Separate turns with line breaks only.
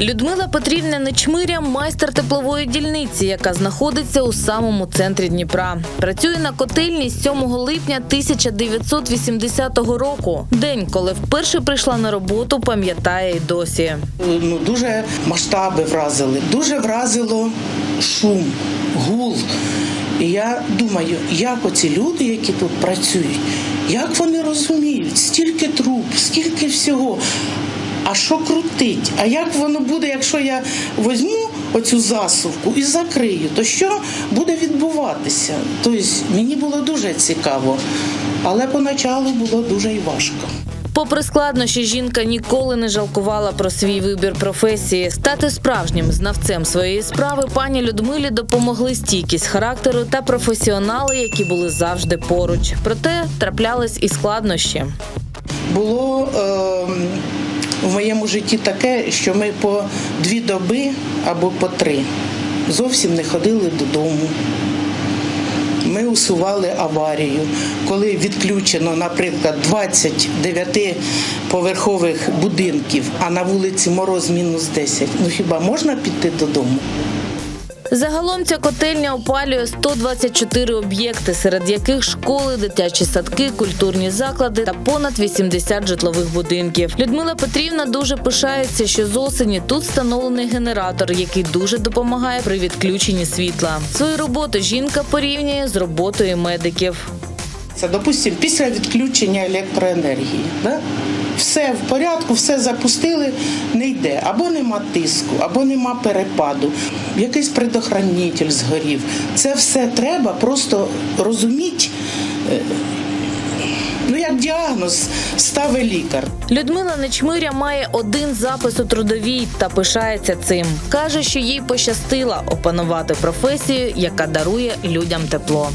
Людмила Петрівна Нечмиря майстер теплової дільниці, яка знаходиться у самому центрі Дніпра. Працює на котельні з 7 липня 1980 року. День, коли вперше прийшла на роботу, пам'ятає й досі.
Ну, дуже масштаби вразили. Дуже вразило шум, гул. І я думаю, як оці люди, які тут працюють, як вони розуміють, стільки труб, скільки всього. А що крутить? А як воно буде, якщо я візьму оцю засувку і закрию, то що буде відбуватися? Тобто мені було дуже цікаво, але поначалу було дуже і важко.
Попри складнощі, жінка ніколи не жалкувала про свій вибір професії. Стати справжнім знавцем своєї справи пані Людмилі допомогли стійкість характеру та професіонали, які були завжди поруч. Проте траплялись і складнощі.
Було е, в моєму житті таке, що ми по дві доби або по три зовсім не ходили додому. Ми усували аварію. Коли відключено, наприклад, 29 поверхових будинків, а на вулиці мороз мінус 10, ну хіба можна піти додому?
Загалом ця котельня опалює 124 об'єкти, серед яких школи, дитячі садки, культурні заклади та понад 80 житлових будинків. Людмила Петрівна дуже пишається, що з осені тут встановлений генератор, який дуже допомагає при відключенні світла. Свою роботу жінка порівнює з роботою медиків.
Це, допустимо, після відключення електроенергії. Да? Все в порядку, все запустили, не йде. Або нема тиску, або нема перепаду, якийсь предохранитель згорів. Це все треба просто розуміти, е, ну як діагноз ставить лікар.
Людмила Нечмиря має один запис у трудовій та пишається цим. каже, що їй пощастило опанувати професію, яка дарує людям тепло.